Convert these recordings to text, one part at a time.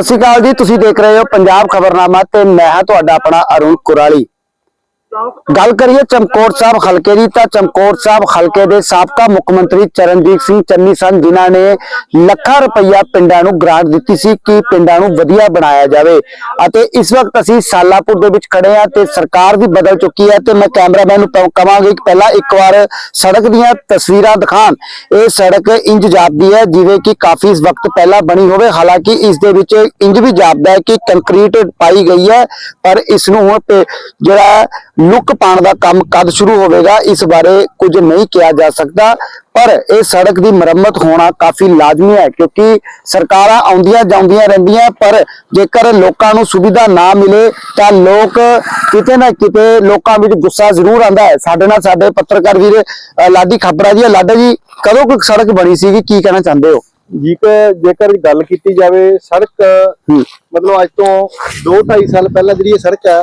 ਸਤਿ ਸ਼੍ਰੀ ਅਕਾਲ ਜੀ, ਤੁਸੀਂ ਦੇਖ ਰਹੇ ਹੋ ਪੰਜਾਬ ਖਬਰਨਾਮਾ ਤੇ ਮੈਂ ਹਾਂ ਤੁਹਾਡਾ ਆਪਣਾ ਅਰੁਣ ਕੁਰਾਲੀ। ਗੱਲ ਕਰੀਏ ਚਮਕੌਰ ਸਾਹਿਬ ਹਲਕੇ ਦੀ, ਤਾਂ ਚਮਕੌਰ ਸਾਹਿਬ ਹਲਕੇ ਦੇ ਸਾਬਕਾ ਮੁੱਖ ਮੰਤਰੀ ਚਰਨਜੀਤ ਸਿੰਘ ਚੰਨੀ ਸਨ, ਜਿਨ੍ਹਾਂ ਨੇ ਲੱਖਾਂ ਰੁਪਈਆ ਪਿੰਡਾਂ ਨੂੰ ਗ੍ਰਾਂਟ ਦਿੱਤੀ ਸੀ ਕਿ ਪਿੰਡਾਂ ਨੂੰ ਵਧੀਆ ਬਣਾਇਆ ਜਾਵੇ। ਅਤੇ ਇਸ ਵਕਤ ਅਸੀਂ ਸਾਲਾਪੁਰ ਦੇ ਵਿੱਚ ਖੜੇ ਹਾਂ ਤੇ ਸਰਕਾਰ ਵੀ ਬਦਲ ਚੁੱਕੀ ਹੈ ਤੇ ਮੈਂ ਕੈਮਰਾਮੈਨ ਨੂੰ ਪ- ਕਿ ਪਹਿਲਾਂ ਇੱਕ ਵਾਰ ਸੜਕ ਦੀਆਂ ਤਸਵੀਰਾਂ ਦਿਖਾਣ ਇਹ ਸੜਕ ਇੰਜ ਜਾਪਦੀ ਹੈ ਜਿਵੇਂ ਕਿ ਕਾਫੀ ਵਕਤ ਪਹਿਲਾਂ ਬਣੀ ਹੋਵੇ। ਹਾਲਾਂਕਿ ਇਸ ਦੇ ਵਿੱਚ ਇੰਜ ਵੀ ਜਾਪਦਾ ਹੈ ਕਿ ਕੰਕਰੀਟ ਪਾਈ ਗਈ ਹੈ, ਪਰ ਇਸ ਨੂੰ ਹੁਣ ਜਿਹੜਾ ਲੁੱਕ ਪਾਉਣ ਦਾ ਕੰਮ ਕਦ ਸ਼ੁਰੂ ਹੋਵੇਗਾ ਇਸ ਬਾਰੇ ਕੁਝ ਨਹੀਂ ਕਿਹਾ ਜਾ ਸਕਦਾ ਪਰ ਇਹ ਸੜਕ ਦੀ ਮੁਰੰਮਤ ਹੋਣਾ ਕਾਫੀ ਲਾਜ਼ਮੀ ਹੈ ਕਿਉਂਕਿ ਸਰਕਾਰਾਂ ਆਉਂਦੀਆਂ ਜਾਂਦੀਆਂ ਰਹਿੰਦੀਆਂ ਪਰ ਜੇਕਰ ਲੋਕਾਂ ਨੂੰ ਸੁਵਿਧਾ ਨਾ ਮਿਲੇ ਤਾਂ ਲੋਕ ਕਿਤੇ ਨਾ ਕਿਤੇ ਲੋਕਾਂ ਵਿੱਚ ਗੁੱਸਾ ਜ਼ਰੂਰ ਆਂਦਾ ਹੈ। ਸਾਡੇ ਨਾਲ ਸਾਡੇ ਪੱਤਰਕਾਰ ਵੀਰ ਲਾਡੀ ਖੱਬੜਾ ਜੀ ਲਾਡਾ ਜੀ ਕਦੋਂ ਕੋਈ ਸੜਕ ਬਣੀ ਸੀਗੀ? ਕੀ ਕਹਿਣਾ ਚਾਹੁੰਦੇ ਹੋ? ਜੇਕਰ ਜੇਕਰ ਗੱਲ ਕੀਤੀ ਜਾਵੇ ਸੜਕ ਮਤਲਬ ਅੱਜ ਤੋਂ 2.5 ਸਾਲ ਪਹਿਲਾਂ ਜਿਹੜੀ ਇਹ ਸੜਕ ਹੈ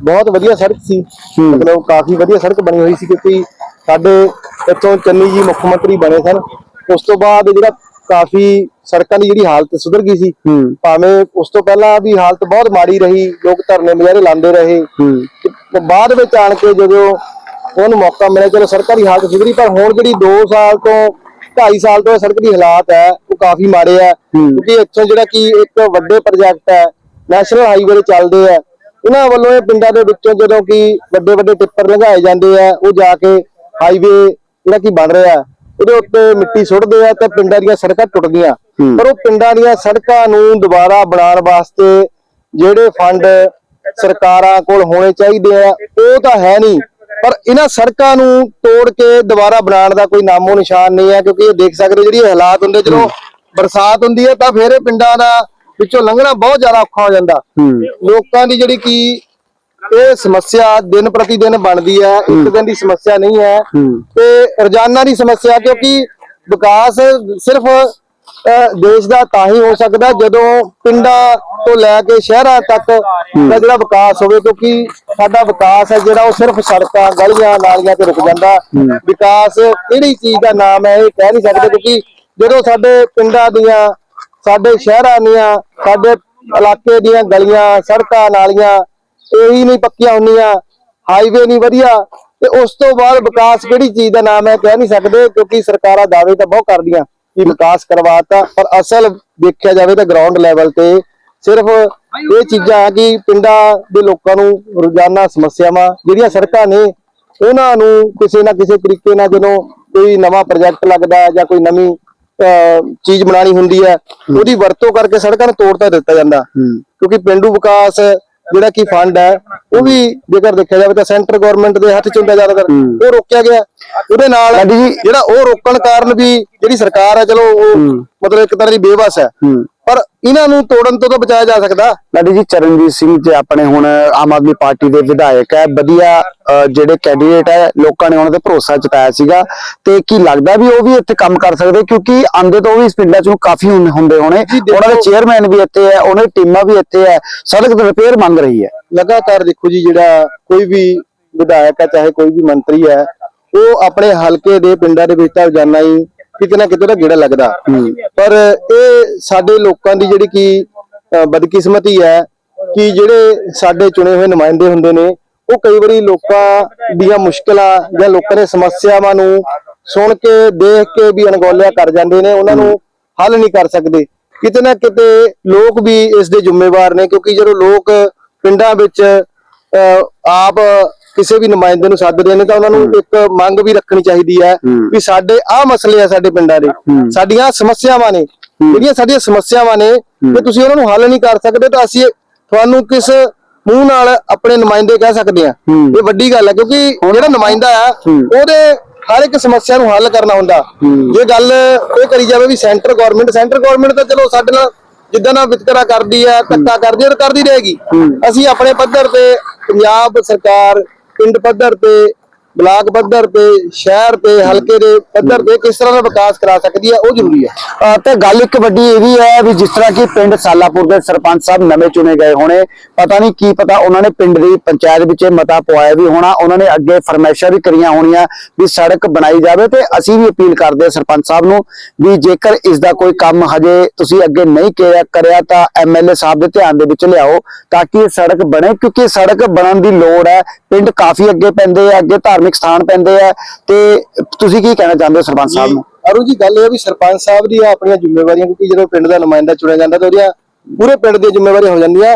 ਬਹੁਤ ਵਧੀਆ ਸੜਕ ਸੀ। ਮਤਲਬ ਕਾਫੀ ਵਧੀਆ ਸੜਕ ਬਣੀ ਹੋਈ ਸੀ ਕਿਉਂਕਿ ਸਾਡੇ ਇੱਥੋਂ ਚੰਨੀ ਜੀ ਮੁੱਖ ਮੰਤਰੀ ਬਣੇ ਸਨ। ਉਸ ਤੋਂ ਬਾਅਦ ਜਿਹੜਾ ਕਾਫੀ ਸੜਕਾਂ ਦੀ ਜਿਹੜੀ ਹਾਲਤ ਸੁਧਰ ਗਈ ਸੀ ਭਾਵੇਂ ਉਸ ਤੋਂ ਪਹਿਲਾਂ ਵੀ ਹਾਲਤ ਬਹੁਤ ਮਾੜੀ ਰਹੀ ਲੋਕ ਧਰਨੇ ਮੁਜ਼ਾਹਰੇ ਲਾਉਂਦੇ ਰਹੇ। ਬਾਅਦ ਵਿੱਚ ਆਣ ਕੇ ਜਦੋਂ ਉਹਨੂੰ ਮੌਕਾ ਮਿਲਿਆ ਚਲੋ ਸਰਕਾਰ ਦੀ ਹਾਲਤ ਸੁਧਰੀ ਪਰ ਹੁਣ ਜਿਹੜੀ 2 ਸਾਲ ਤੋਂ 2.5 ਸਾਲ ਤੋਂ ਸੜਕ ਦੀ ਹਾਲਾਤ ਹੈ ਉਹ ਕਾਫੀ ਮਾੜੇ ਆ। ਕਿਉਂਕਿ ਇੱਥੋਂ ਜਿਹੜਾ ਕਿ ਇੱਕ ਵੱਡੇ ਪ੍ਰੋਜੈਕਟ ਹੈ ਨੈਸ਼ਨਲ ਹਾਈਵੇ ਚੱਲਦੇ ਆ ਇਹਨਾਂ ਵੱਲੋਂ ਇਹ ਪਿੰਡਾਂ ਦੇ ਵਿੱਚੋਂ ਜਦੋਂ ਕਿ ਵੱਡੇ ਵੱਡੇ ਟਿੱਪਰ ਲੰਘਾਏ ਜਾਂਦੇ ਆ ਉਹ ਜਾ ਕੇ ਹਾਈਵੇ ਜਿਹੜਾ ਕਿ ਬਣ ਰਿਹਾ ਉਹਦੇ ਉੱਤੇ ਮਿੱਟੀ ਸੁੱਟਦੇ ਆ ਤੇ ਪਿੰਡਾਂ ਦੀਆਂ ਸੜਕਾਂ ਟੁੱਟਦੀਆਂ। ਪਰ ਉਹ ਪਿੰਡਾਂ ਦੀਆਂ ਸੜਕਾਂ ਨੂੰ ਦੁਬਾਰਾ ਬਣਾਉਣ ਵਾਸਤੇ ਜਿਹੜੇ ਫੰਡ ਸਰਕਾਰਾਂ ਕੋਲ ਹੋਣੇ ਚਾਹੀਦੇ ਆ ਉਹ ਤਾਂ ਹੈ ਨਹੀਂ। ਪਰ ਇਹਨਾਂ ਸੜਕਾਂ ਨੂੰ ਤੋੜ ਕੇ ਦੁਬਾਰਾ ਬਣਾਉਣ ਦਾ ਕੋਈ ਨਾਮੋ ਨਿਸ਼ਾਨ ਨਹੀਂ ਹੈ ਕਿਉਂਕਿ ਇਹ ਦੇਖ ਸਕਦੇ ਜਿਹੜੀ ਹਾਲਾਤ ਹੁੰਦੇ ਜਦੋਂ ਬਰਸਾਤ ਹੁੰਦੀ ਹੈ ਤਾਂ ਫਿਰ ਇਹ ਪਿੰਡਾਂ ਦਾ ਵਿੱਚੋਂ ਲੰਘਣਾ ਬਹੁਤ ਜ਼ਿਆਦਾ ਔਖਾ ਹੋ ਜਾਂਦਾ। ਲੋਕਾਂ ਦੀ ਜਿਹੜੀ ਕੀ ਇਹ ਸਮੱਸਿਆ ਦਿਨ ਪ੍ਰਤੀ ਦਿਨ ਬਣਦੀ ਹੈ ਇੱਕ ਦਿਨ ਦੀ ਸਮੱਸਿਆ ਨਹੀਂ ਹੈ। ਤੇ ਰੋਜ਼ਾਨਾ ਦੀ ਸਮੱਸਿਆ ਕਿਉਂਕਿ ਵਿਕਾਸ ਸਿਰਫ ਦੇਸ਼ ਦਾ ਤਾਂ ਹੀ ਹੋ ਸਕਦਾ ਜਦੋਂ ਪਿੰਡਾਂ ਤੋਂ ਲੈ ਕੇ ਸ਼ਹਿਰਾਂ ਤੱਕ ਦਾ ਜਿਹੜਾ ਵਿਕਾਸ ਹੋਵੇ ਕਿਉਂਕਿ ਸਾਡਾ ਵਿਕਾਸ ਹੈ ਜਿਹੜਾ ਉਹ ਸਿਰਫ ਸੜਕਾਂ ਗਲੀਆਂ ਨਾਲੀਆਂ ਤੇ ਰੁਕ ਜਾਂਦਾ। ਵਿਕਾਸ ਕਿਹੜੀ ਚੀਜ਼ ਦਾ ਨਾਮ ਹੈ ਇਹ ਕਹਿ ਨਹੀਂ ਸਕਦੇ ਕਿਉਂਕਿ ਜਦੋਂ ਸਾਡੇ ਪਿੰਡਾਂ ਦੀਆਂ ਸਾਡੇ ਸ਼ਹਿਰਾਂ ਦੀਆਂ, ਸਾਡੇ ਇਲਾਕੇ ਦੀਆਂ ਗਲੀਆਂ, ਸੜਕਾਂ, ਨਾਲੀਆਂ, ਇਹੀ ਨਹੀਂ ਪੱਕੀਆਂ ਹੁੰਦੀਆਂ ਹਾਈਵੇ ਨਹੀਂ ਵਧੀਆ, ਤੇ ਉਸ ਤੋਂ ਬਾਅਦ ਵਿਕਾਸ ਕਿਹੜੀ ਚੀਜ਼ ਦਾ ਨਾਮ ਹੈ ਕਹਿ ਨਹੀਂ ਸਕਦੇ, ਕਿਉਂਕਿ ਸਰਕਾਰਾਂ ਦਾਅਵੇ ਤਾਂ ਬਹੁਤ ਕਰਦੀਆਂ ਕਿ ਵਿਕਾਸ ਕਰਵਾਤਾ, ਪਰ ਅਸਲ ਦੇਖਿਆ ਜਾਵੇ ਤਾਂ ਗਰਾਊਂਡ ਲੈਵਲ ਤੇ ਸਿਰਫ ਇਹ ਚੀਜ਼ਾਂ ਆ ਕਿ ਪਿੰਡਾਂ ਦੇ ਲੋਕਾਂ ਨੂੰ ਰੋਜ਼ਾਨਾ ਸਮੱਸਿਆਵਾਂ ਜਿਹੜੀਆਂ ਸੜਕਾਂ ਨੇ, ਉਹਨਾਂ ਨੂੰ ਕਿਸੇ ਨਾ ਕਿਸੇ ਤਰੀਕੇ ਨਾਲ ਜਦੋਂ ਕੋਈ ਨਵਾਂ ਪ੍ਰੋਜੈਕਟ ਲੱਗਦਾ ਜਾਂ ਕੋਈ ਨਵੀਂ ਚੀਜ਼ ਬਣਾਣੀ ਹੁੰਦੀ ਹੈ ਉਹਦੀ ਵਰਤੋਂ ਕਰਕੇ ਸੜਕਾਂ ਨੂੰ ਤੋੜ ਤਾਂ ਦਿੱਤਾ ਜਾਂਦਾ। ਕਿਉਂਕਿ ਪਿੰਡੂ ਵਿਕਾਸ ਜਿਹੜਾ ਕੀ ਫੰਡ ਹੈ ਉਹ ਵੀ ਜੇਕਰ ਦੇਖਿਆ ਜਾਵੇ ਤਾਂ ਸੈਂਟਰ ਗਵਰਨਮੈਂਟ ਦੇ ਹੱਥ ਚ ਹੁੰਦਾ ਜ਼ਿਆਦਾਤਰ। ਉਹ ਰੋਕਿਆ ਗਿਆ। ਉਹਦੇ ਨਾਲ ਜਿਹੜਾ ਉਹ ਰੋਕਣ ਕਾਰਨ ਵੀ ਜਿਹੜੀ ਸਰਕਾਰ ਹੈ ਚਲੋ ਉਹ। ਮਤਲਬ ਇੱਕ ਤਰ੍ਹਾਂ ਦੀ ਬੇਵਸ ਹੂੰ। ਪਰ ਇਹਨਾਂ ਨੂੰ ਤੋੜਨ ਤੋਂ ਤਾਂ ਬਚਾਇਆ ਜਾ ਸਕਦਾ। ਲਾਡੀ ਜੀ ਚਰਨਜੀਤ ਸਿੰਘ ਜੀ ਆਪਣੇ ਹੁਣ ਆਮ ਆਦਮੀ ਪਾਰਟੀ ਦੇ ਵਿਧਾਇਕ ਹੈ ਵਧੀਆ ਜਿਹੜੇ ਕੈਂਡੀਡੇਟ ਹੈ ਲੋਕਾਂ ਨੇ ਉਹਨਾਂ ਤੇ ਭਰੋਸਾ ਜਤਾਇਆ ਸੀਗਾ। ਤੇ ਕੀ ਲੱਗਦਾ ਵੀ ਉਹ ਵੀ ਇੱਥੇ ਕੰਮ ਕਰ ਸਕਦੇ? ਕਿਉਂਕਿ ਆਂਦੇ ਤਾਂ ਉਹ ਵੀ ਇਸ ਪਿੰਡਾਂ ਚੋਂ ਕਾਫੀ ਹੁੰਦੇ ਹੋਣੇ। ਉਹਨਾਂ ਦੇ ਚੇਅਰਮੈਨ ਵੀ ਇੱਥੇ ਹੈ ਉਹਨਾਂ ਦੀ ਟੀਮਾਂ ਵੀ ਇੱਥੇ ਹੈ ਸੜਕ ਦੀ ਰਿਪੇਅਰ ਮੰਗ ਰਹੀ ਹੈ। ਲਗਾਤਾਰ ਦੇਖੋ ਜੀ ਜਿਹੜਾ ਕੋਈ ਵੀ ਵਿਧਾਇਕ ਹੈ ਚਾਹੇ ਕੋਈ ਵੀ ਮੰਤਰੀ ਹੈ ਉਹ ਆਪਣੇ ਹਲਕੇ ਦੇ ਪਿੰਡਾਂ ਦੇ ਵਿੱਚ ਤਾਂ ਰੋਜ਼ਾਨਾ ਹੀ ਕਿਤੇ ਨਾ ਕਿਤੇ ਦਾ ਗੇੜਾ ਲੱਗਦਾ। ਪਰ ਇਹ ਸਾਡੇ ਲੋਕਾਂ ਦੀ ਜਿਹੜੀ ਕੀ ਬਦਕਿਸਮਤੀ ਹੈ ਕਿ ਜਿਹੜੇ ਸਾਡੇ ਚੁਣੇ ਹੋਏ ਨੁਮਾਇੰਦੇ ਹੁੰਦੇ ਨੇ ਉਹ ਕਈ ਵਾਰੀ ਲੋਕਾਂ ਦੀਆਂ ਮੁਸ਼ਕਲਾਂ ਜਾਂ ਲੋਕਾਂ ਦੇ ਸਮੱਸਿਆਵਾਂ ਨੂੰ ਸੁਣ ਕੇ ਦੇਖ ਕੇ ਵੀ ਅਣਗੌਲਿਆ ਕਰ ਜਾਂਦੇ ਨੇ ਉਹਨਾਂ ਨੂੰ ਹੱਲ ਨਹੀਂ ਕਰ ਸਕਦੇ। ਕਿਤੇ ਨਾ ਕਿਤੇ ਲੋਕ ਵੀ ਇਸ ਦੇ ਜ਼ਿੰਮੇਵਾਰ ਨੇ ਕਿਉਂਕਿ ਜਦੋਂ ਲੋਕ ਪਿੰਡਾਂ ਵਿੱਚ ਆਪ ਕਿਸੇ ਵੀ ਨੁਮਾਇੰਦੇ ਨੂੰ ਸੱਦਦੇ ਨੇ ਤਾਂ ਉਹਨਾਂ ਨੂੰ ਇੱਕ ਮੰਗ ਵੀ ਰੱਖਣੀ ਚਾਹੀਦੀ ਹੈ। ਵੀ ਸਾਡੇ ਆਹ ਮਸਲੇ ਆ ਸਾਡੇ ਪਿੰਡਾਂ ਦੇ। ਸਾਡੀਆਂ ਸਮੱਸਿਆਵਾਂ ਨੇ ਜਿਹੜੀਆਂ ਸਾਡੀਆਂ ਸਮੱਸਿਆਵਾਂ ਨੇ ਤੇ ਤੁਸੀਂ ਉਹਨਾਂ ਨੂੰ ਹੱਲ ਨਹੀਂ ਕਰ ਸਕਦੇ ਤਾਂ ਅਸੀਂ ਤੁਹਾਨੂੰ ਕਿਸ ਮੂੰਹ ਨਾਲ ਆਪਣੇ ਨੁਮਾਇੰਦੇ ਕਹਿ ਸਕਦੇ ਆ। ਇਹ ਵੱਡੀ ਗੱਲ ਹੈ ਕਿਉਂਕਿ ਜਿਹੜਾ ਨੁਮਾਇੰਦਾ ਆ। ਉਹਦੇ ਹਰ ਇੱਕ ਸਮੱਸਿਆ ਨੂੰ ਹੱਲ ਕਰਨਾ ਹੁੰਦਾ। ਜੇ ਗੱਲ ਇਹ ਕਰੀ ਜਾਵੇ ਵੀ ਸੈਂਟਰ ਗਵਰਨਮੈਂਟ ਸੈਂਟਰ ਗਵਰਨਮੈਂਟ ਤਾਂ ਚਲੋ ਸਾਡੇ ਨਾਲ ਜਿੱਦਾਂ ਨਾਲ ਵਿਤਕਰਾ ਕਰਦੀ ਆ ਧੱਕਾ ਕਰਦੀ ਆ ਕਰਦੀ ਰਹੇਗੀ। ਅਸੀਂ ਆਪਣੇ ਪੱਧਰ ਤੇ ਪੰਜਾਬ ਸਰਕਾਰ ਪਿੰਡ ਪੱਧਰ ਤੇ ਬਲਾਕ ਪੱਧਰ ਤੇ, ਸ਼ਹਿਰ ਤੇ, ਹਲਕੇ ਦੇ ਪੱਧਰ ਤੇ ਕਿਸ ਤਰ੍ਹਾਂ ਦਾ ਵਿਕਾਸ ਕਰਾ ਸਕਦੀ ਹੈ, ਉਹ ਜ਼ਰੂਰੀ ਹੈ। ਤੇ ਗੱਲ ਇੱਕ ਵੱਡੀ ਇਹ ਵੀ ਹੈ ਵੀ ਜਿਸ ਤਰ੍ਹਾਂ ਕਿ ਪਿੰਡ ਸਾਲਾਪੁਰ ਦੇ ਸਰਪੰਚ ਸਾਹਿਬ ਨਵੇਂ ਚੁਣੇ ਗਏ ਹੋਣੇ, ਪਤਾ ਨਹੀਂ ਕੀ ਪਤਾ ਉਹਨਾਂ ਨੇ ਪਿੰਡ ਦੀ ਪੰਚਾਇਤ ਵਿੱਚ ਮਤਾ ਪਵਾਇਆ ਵੀ ਹੋਣਾ, ਉਹਨਾਂ ਨੇ ਅੱਗੇ ਫਰਮਾਇਸ਼ਾਂ ਵੀ ਕਰੀਆਂ ਹੋਣੀਆਂ ਵੀ ਸੜਕ ਬਣਾਈ ਜਾਵੇ ਤੇ ਅਸੀਂ ਵੀ ਅਪੀਲ ਕਰਦੇ ਹਾਂ ਸਰਪੰਚ ਸਾਹਿਬ ਨੂੰ ਵੀ ਜੇਕਰ ਇਸ ਦਾ ਕੋਈ ਕੰਮ ਹਜੇ ਤੁਸੀਂ ਅੱਗੇ ਨਹੀਂ ਕਰਿਆ ਤਾਂ ਐਮਐਲਏ ਸਾਹਿਬ ਦੇ ਧਿਆਨ ਦੇ ਵਿੱਚ ਲਿਆਓ ਤਾਂ ਕਿ ਇਹ ਸੜਕ ਬਣੇ, ਕਿਉਂਕਿ ਸੜਕ ਬਣਨ ਦੀ ਲੋੜ ਹੈ। ਪਿੰਡ ਕਾਫੀ ਅੱਗੇ ਪੈਂਦੇ ਆ, ਅੱਗੇ ਧਾਰਮਿਕ ਸਥਾਨ ਪੈਂਦੇ ਆ ਤੇ ਤੁਸੀਂ ਕੀ ਕਹਿਣਾ ਚਾਹੁੰਦੇ ਹੋ ਸਰਪੰਚ ਸਾਹਿਬ ਨੂੰ? ਅਰੂ ਜੀ, ਗੱਲ ਇਹ ਵੀ ਸਰਪੰਚ ਸਾਹਿਬ ਦੀਆਂ ਆਪਣੀਆਂ ਜ਼ਿੰਮੇਵਾਰੀਆਂ, ਕਿਉਂਕਿ ਜਦੋਂ ਪਿੰਡ ਦਾ ਨੁਮਾਇੰਦਾ ਚੁਣਿਆ ਜਾਂਦਾ ਤਾਂ ਉਹਦੀਆਂ ਪੂਰੇ ਪਿੰਡ ਦੀਆਂ ਜ਼ਿੰਮੇਵਾਰੀਆਂ ਹੋ ਜਾਂਦੀਆਂ।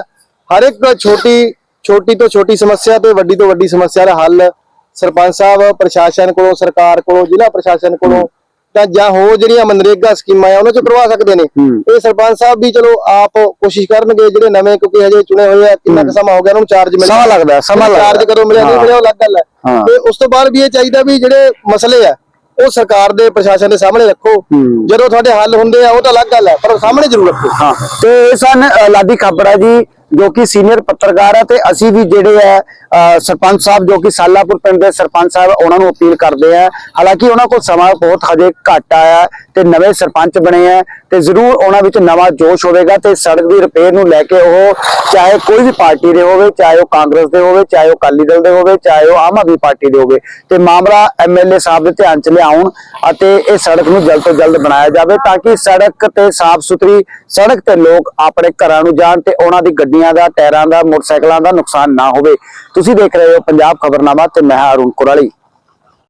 ਹਰ ਇੱਕ ਛੋਟੀ ਛੋਟੀ ਤੋਂ ਛੋਟੀ ਸਮੱਸਿਆ ਤੇ ਵੱਡੀ ਤੋਂ ਵੱਡੀ ਸਮੱਸਿਆ ਦਾ ਹੱਲ ਸਰਪੰਚ ਸਾਹਿਬ, ਪ੍ਰਸ਼ਾਸਨ ਕੋਲੋਂ, ਸਰਕਾਰ ਕੋਲੋਂ, ਜ਼ਿਲ੍ਹਾ ਪ੍ਰਸ਼ਾਸਨ ਕੋਲੋਂ ਤਾਂ ਜਾਂ ਹੋਰ ਜਿਹੜੀਆਂ ਮਨਰੇਗਾ ਸਕੀਮਾਂ ਆ ਉਹਨਾਂ ਚ ਕਰਵਾ ਸਕਦੇ ਨੇ ਹੂੰ। ਇਹ ਸਰਪੰਚ ਸਾਹਿਬ ਵੀ ਚਲੋ ਆਪ ਕੋਸ਼ਿਸ਼ ਕਰਨਗੇ ਜਿਹੜੇ ਨਵੇਂ ਕਿਉਂਕਿ ਹਜੇ ਚੁਣੇ ਹੋਏ ਆ ਕਿੰਨਾ ਕੁ ਸਮਾਂ ਹੋ ਗਿਆ ਉਹਨਾਂ ਚਾਰਜ ਮਿਲ ਸਮਾਂ ਲੱਗਦਾ ਹੈ, ਸਮਾਂ ਲੱਗਦਾ ਚਾਰਜ ਹੈ। ਕਦੋਂ ਮਿਲਿਆ ਨਹੀਂ ਹਾਂ। ਮਿਲਿਆ ਉਹ ਅਲੱਗ ਗੱਲ ਹੈ ਹਾਂ। ਤੇ ਉਸ ਤੋਂ ਬਾਅਦ ਵੀ ਇਹ ਚਾਹੀਦਾ ਵੀ ਜਿਹੜੇ ਮਸਲੇ ਆ ਉਹ ਸਰਕਾਰ ਦੇ ਪ੍ਰਸ਼ਾਸਨ ਦੇ ਸਾਹਮਣੇ ਰੱਖੋ ਹੂੰ। ਜਦੋਂ ਤੁਹਾਡੇ ਹੱਲ ਹੁੰਦੇ ਆ ਉਹ ਤਾਂ ਅਲੱਗ ਗੱਲ ਹੈ ਪਰ ਸਾਹਮਣੇ ਜ਼ਰੂਰ ਰੱਖੋ ਹਾਂ ਤੇ ਇਹ ਸਨ ਅ, ਲਾਡੀ ਖਾਬੜਾ ਜੀ ਜੋ ਕਿ ਸੀਨੀਅਰ ਪੱਤਰਕਾਰ ਆ ਤੇ ਅਸੀਂ ਵੀ ਜਿਹੜੇ ਹੈ ਸਰਪੰਚ ਸਾਹਿਬ ਜੋ ਕਿ ਸਾਲਾਪੁਰ ਪਿੰਡ ਦੇ ਸਰਪੰਚ ਸਾਹਿਬ ਉਹਨਾਂ ਨੂੰ ਅਪੀਲ ਕਰਦੇ ਆ। ਹਾਲਾਂਕਿ ਉਹਨਾਂ ਕੋਲ ਸਮਾਂ ਬਹੁਤ ਹਜੇ ਘੱਟ ਆਇਆ ਤੇ ਨਵੇਂ ਸਰਪੰਚ ਬਣੇ ਆ ਤੇ ਜ਼ਰੂਰ ਉਹਨਾਂ ਵਿੱਚ ਨਵਾਂ ਜੋਸ਼ ਹੋਵੇਗਾ ਤੇ ਸੜਕ ਦੀ ਰਿਪੇਅਰ ਨੂੰ ਲੈ ਕੇ ਉਹ ਚਾਹੇ ਕੋਈ ਵੀ ਪਾਰਟੀ ਦੇ ਹੋਵੇ, ਚਾਹੇ ਉਹ ਕਾਂਗਰਸ ਦੇ ਹੋਵੇ, ਚਾਹੇ ਉਹ ਅਕਾਲੀ ਦਲ ਦੇ ਹੋਵੇ, ਚਾਹੇ ਉਹ ਆਮ ਆਦਮੀ ਪਾਰਟੀ ਦੇ ਹੋਵੇ, ਤੇ ਮਾਮਲਾ ਐਮਐਲਏ ਸਾਹਿਬ ਦੇ ਧਿਆਨ ਚ ਲਿਆਉਣ ਅਤੇ ਇਹ ਸੜਕ ਨੂੰ ਜਲਦ ਤੋਂ ਜਲਦ ਬਣਾਇਆ ਜਾਵੇ ਤਾਂ ਕਿ ਸੜਕ ਤੇ ਸਾਫ਼ ਸੁਥਰੀ, ਸੜਕ ਤੇ ਲੋਕ ਆਪਣੇ ਘਰਾਂ ਨੂੰ ਜਾਣ ਤੇ ਉਹਨਾਂ ਦੀ ਗੱਡੀ ਗੱਡੀਆਂ ਦਾ, ਟਾਇਰਾਂ ਦਾ, ਮੋਟਰਸਾਈਕਲਾਂ ਦਾ ਨੁਕਸਾਨ ਨਾ ਹੋਵੇ। ਤੁਸੀਂ ਦੇਖ ਰਹੇ ਹੋ ਪੰਜਾਬ ਖਬਰਨਾਮਾ ਤੇ ਮੈਂ ਹਾਂ ਅਰੁਣ ਕੁਰਾਲੀ।